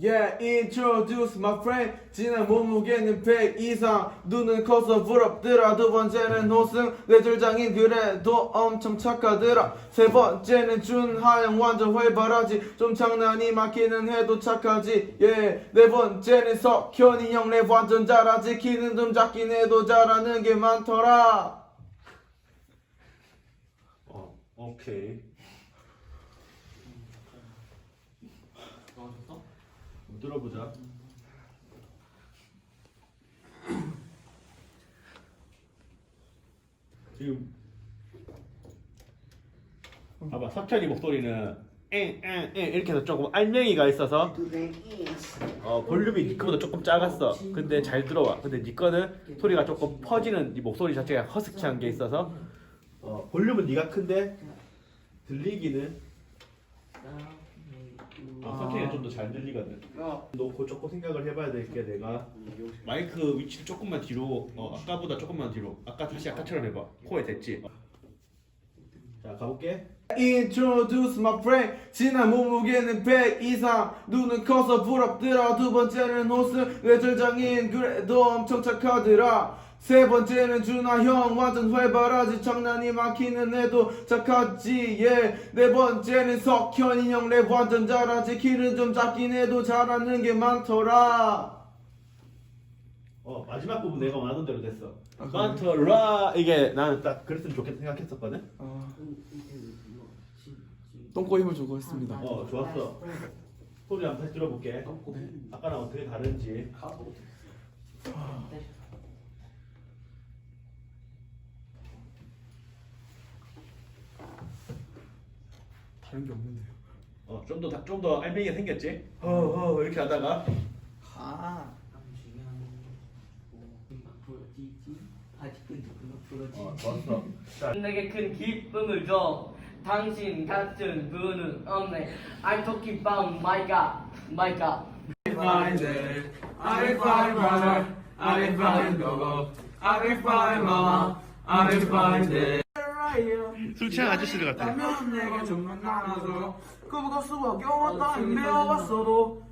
Yeah, introduce my friend. 지난 몸무게는 100 이상. 눈은 커서 부럽더라. 두 번째는 호승. 뇌졸장인 그래도 엄청 착하더라. 세 번째는 준하영 완전 활발하지. 좀 장난이 많기는 해도 착하지. Yeah, 네 번째는 석현이 형 랩 완전 잘하지. 키는 좀 작긴 해도 잘하는 게 많더라. 어, 오케이. 좋아졌어? 들어보자. 지금 봐봐 석현이 목소리는 엥엥엥 이렇게 해서 조금 알맹이가 있어서 어 볼륨이 니 거보다 조금 작았어. 근데 잘 들어와. 근데 니 거는 소리가 조금 퍼지는 이 목소리 자체가 허스키한 게 있어서 어 볼륨은 니가 큰데 들리기는 어, 석현이가 좀더 잘 들리거든. 놓고 조금 생각을 해봐야 될 게 내가 마이크 위치를 조금만 뒤로 어 아까보다 조금만 뒤로. 아까 다시 아까처럼 해봐. 코에 댔지? 어. 자 가볼게. Introduce my friend. 지난 몸무게는 100 이상. 눈은 커서 부럽더라. 두 번째는 호승 뇌절장인. 그래도 엄청 착하더라 세 번째는 준하 형 완전 활발하지 장난이 많기는 해도 착하지 yeah. 네 번째는 석현이 형 랩 완전 잘하지 키는 좀 작긴 해도 잘하는 게 많더라. 어 마지막 부분 내가 원하던 대로 됐어. 아? 많더라. 이게 나는 딱 그랬으면 좋겠다 생각했었거든? 똥꼬 힘을 주고 했습니다. 어 좋았어. 소리 한번 다시 들어볼게. 아까랑 어떻게 다른지 다른 게 없는데요 어 좀 더 좀 더 알맹이가 생겼지 허허 이렇게 하다가 아어 좋았어 자 내게 큰 기쁨을 줘 당신 같은 분은 없네 I'm talking about my God my God find it. I find brother. I find gogo. I find mama. I find it. 술 취한 아저씨들 같아 내게 좀만 나눠줘. 그보다 수밖에 없다 매워봤어도